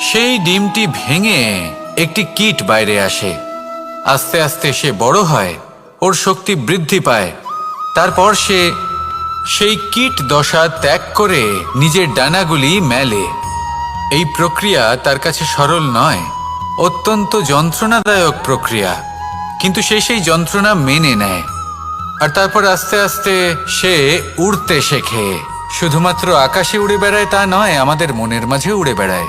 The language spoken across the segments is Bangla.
সেই ডিমটি ভেঙে একটি কীট বাইরে আসে। আস্তে আস্তে সে বড় হয়, ওর শক্তি বৃদ্ধি পায়। তারপর সে সেই কীট দশা ত্যাগ করে নিজের ডানাগুলি মেলে। এই প্রক্রিয়া তার কাছে সরল নয়, অত্যন্ত যন্ত্রণাদায়ক প্রক্রিয়া, কিন্তু সে সেই যন্ত্রণা মেনে নেয়। আর তারপর আস্তে আস্তে সে উড়তে শেখে। শুধুমাত্র আকাশে উড়ে বেড়ায় তা নয়, আমাদের মনের মাঝে উড়ে বেড়ায়।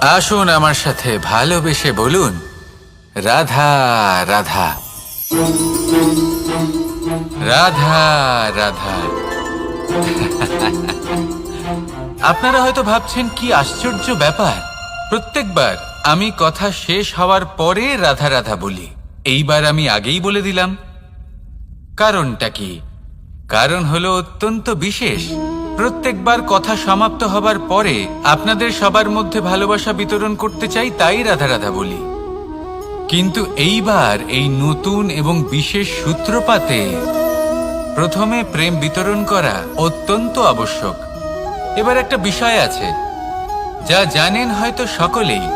আসুন আমার সাথে ভালোবেসে বলুন, রাধা রাধা। রাধা রাধা। আপনারা হয়তো ভাবছেন, কি আশ্চর্য ব্যাপার। প্রত্যেকবার আমি কথা শেষ হওয়ার পরে রাধা রাধা বলি। এইবার আমি আগেই বলে দিলাম। কারণটা কি? কারণ হলো অত্যন্ত বিশেষ। প্রত্যেকবার কথা সমাপ্ত হবার পরে আপনাদের সবার মধ্যে ভালোবাসা বিতরণ করতে চাই তাই রাধা রাধা বলি। কিন্তু এইবার এই নতুন এবং বিশেষ সূত্রপাতে প্রথমে প্রেম বিতরণ করা অত্যন্ত আবশ্যক। এবার একটা বিষয় আছে, যা জানেন হয়তো সকলেই,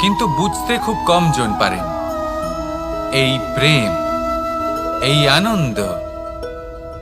কিন্তু বুঝতে খুব কম জন পারেন। এই প্রেম, এই আনন্দ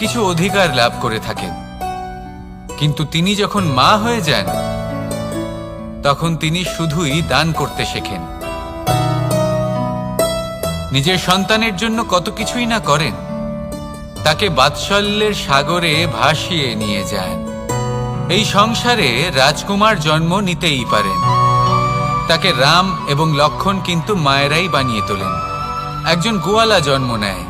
কিছু অধিকার লাভ করে থাকেন। কিন্তু তিনি যখন মা হয়ে যান, তখন তিনি শুধুই দান করতে শেখেন। নিজের সন্তানের জন্য কত কিছুই না করেন, তাকে বাৎসল্যের সাগরে ভাসিয়ে নিয়ে যান। এই সংসারে রাজকুমার জন্ম নিতেই পারেন। তাকে রাম এবং লক্ষণ কিন্তু মায়েরাই বানিয়ে তোলেন। একজন গোয়ালা জন্ম নেয়।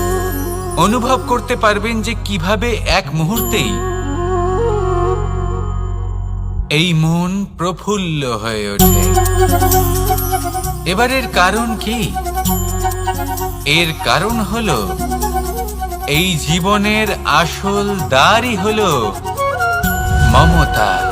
অনুভব করতে পারবেন যে কীভাবে এক মুহূর্তেই এই মন প্রফুল্ল হয়ে ওঠে। এবারের কারণ কি? এর কারণ হল, এই জীবনের আসল দ্বারই হলো মমতা।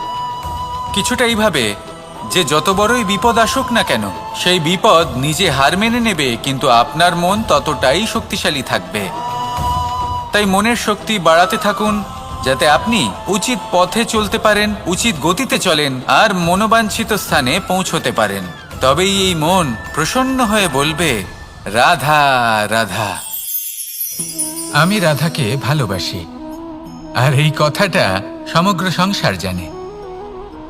কিছুটা এইভাবে যে যত বড়ই বিপদ আসুক না কেন, সেই বিপদ নিজে হার মেনে নেবে, কিন্তু আপনার মন ততটাই শক্তিশালী থাকবে। তাই মনের শক্তি বাড়াতে থাকুন, যাতে আপনি উচিত পথে চলতে পারেন, উচিত গতিতে চলেন, আর মনোবাঞ্ছিত স্থানে পৌঁছতে পারেন। তবেই এই মন প্রসন্ন হয়ে বলবে, রাধা রাধা। আমি রাধাকে ভালোবাসি, আর এই কথাটা সমগ্র সংসার জানে।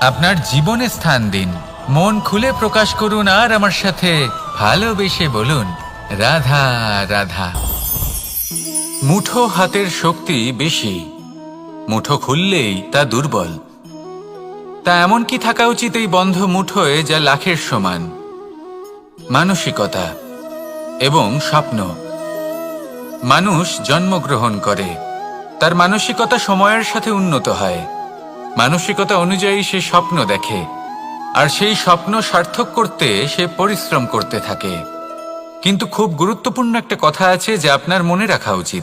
আপনার জীবনে স্থান দিন। মন খুলে প্রকাশ করুন আর আমার সাথে ভালোবেসে বলুন, রাধা রাধা। মুঠো হাতের শক্তি বেশি। মুঠো খুললেই তা দুর্বল। তা এমন কি থাকা উচিত এই বন্ধ মুঠোয় যা লাখের সমান? মানসিকতা এবং স্বপ্ন। মানুষ জন্মগ্রহণ করে। তার মানসিকতা সময়ের সাথে উন্নত হয়। মানসিকতা অনুযায়ী সে স্বপ্ন দেখে, আর সেই স্বপ্ন সার্থক করতে সে পরিশ্রম করতে থাকে। কিন্তু খুব গুরুত্বপূর্ণ একটা কথা আছে যা আপনার মনে রাখা উচিত।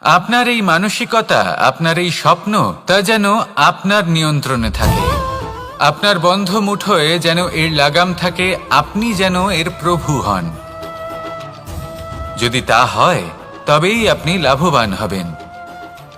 আপনার এই মানসিকতা, আপনার এই স্বপ্ন, তা যেন আপনার নিয়ন্ত্রণে থাকে। আপনার বন্ধ মুঠোয় যেন এর লাগাম থাকে, আপনি যেন এর প্রভু হন। যদি তা হয়, তবেই আপনি লাভবান হবেন।